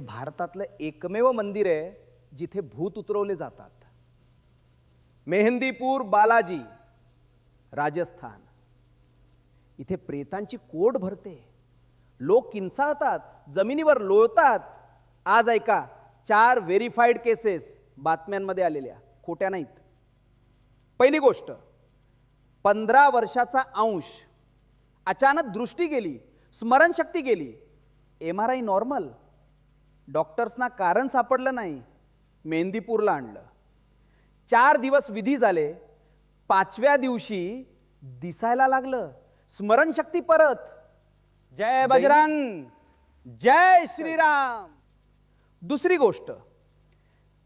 हे भारतातलं एकमेव मंदिर आहे जिथे भूत उतरवले जातात. मेहंदीपूर बालाजी राजस्थान. इथे प्रेतांची कोट भरते. लोक किंचाळतात जमिनीवर लोळतात. आज ऐका चार व्हेरीफाईड केसेस बातम्यांमध्ये आलेल्या खोट्या नाहीत. पहिली गोष्ट पंधरा वर्षाचा अंश अचानक दृष्टी गेली स्मरणशक्ती गेली एम आर आय नॉर्मल डॉक्टर्सना कारण सापडलं नाही मेहंदीपूरला आणलं. चार दिवस विधी झाले पाचव्या दिवशी दिसायला लागलं. स्मरणशक्ती परत. जय बजरंग. जय श्रीराम. दुसरी गोष्ट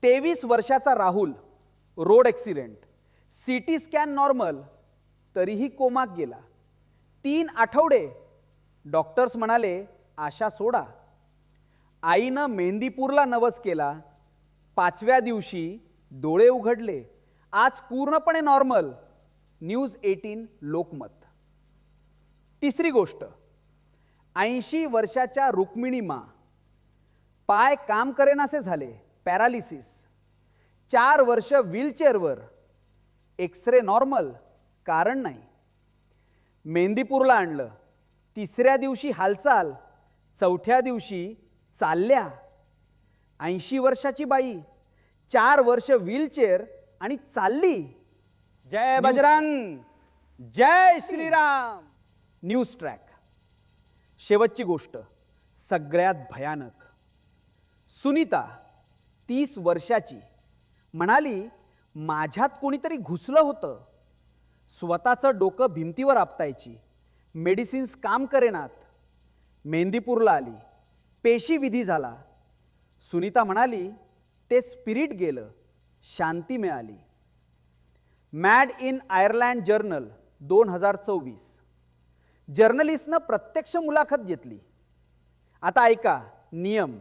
तेवीस वर्षाचा Rahul road accident. C T scan normal तरीही कोमात गेला. तीन आठवडे डॉक्टर्स म्हणाले आशा सोडा. आईनं मेहंदीपूरला नवस केला. पाचव्या दिवशी डोळे उघडले. आज पूर्णपणे नॉर्मल. News eighteen Lokmat. तिसरी गोष्ट. ऐंशी वर्षाच्या रुक्मिणी मा. पाय काम करेनासे झाले. पॅरालिसिस. चार वर्ष व्हीलचेअरवर. एक्सरे नॉर्मल कारण नाही. मेहंदीपूरला आणलं. तिसऱ्या दिवशी हालचाल. चौथ्या दिवशी चालल्या. ऐंशी वर्षाची बाई चार वर्ष व्हीलचेअर आणि चालली. जय बजरंग. जय श्रीराम. न्यूज ट्रॅक शेवटची गोष्ट सगळ्यात भयानक. सुनीता तीस वर्षाची. म्हणाली माझ्यात कोणीतरी घुसलं होतं. स्वतःचं डोकं भिंतीवर आपटायची. मेडिसिन्स काम करेनात. मेहंदीपूरला आली. पेशी विधी झाला. सुनीता म्हणाली ते स्पिरिट गेलं शांती मिळाली. मॅड इन आयर्लँड जर्नल दोन हजार चोवीस. जर्नलिस्टनं प्रत्यक्ष मुलाखत घेतली. आता ऐका नियम.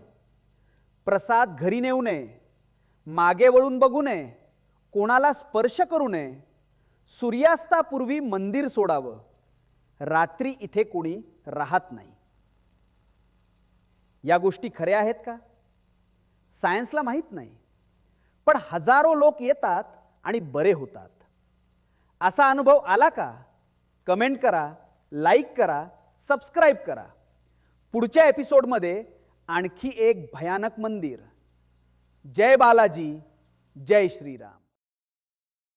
प्रसाद घरी नेऊ नये मागे वळून बघू नये कोणाला स्पर्श करू नये सूर्यास्तापूर्वी मंदिर सोडावं. रात्री इथे कोणी राहत नाही. या गोष्टी खऱ्या आहेत का? सायन्सला माहीत नाही. पण हजारो लोक येतात आणि बरे होतात. असा अनुभव आला का? कमेंट करा लाईक करा सबस्क्राईब करा. पुढच्या एपिसोडमध्ये आणखी एक भयानक मंदिर. जय बालाजी जय श्रीराम.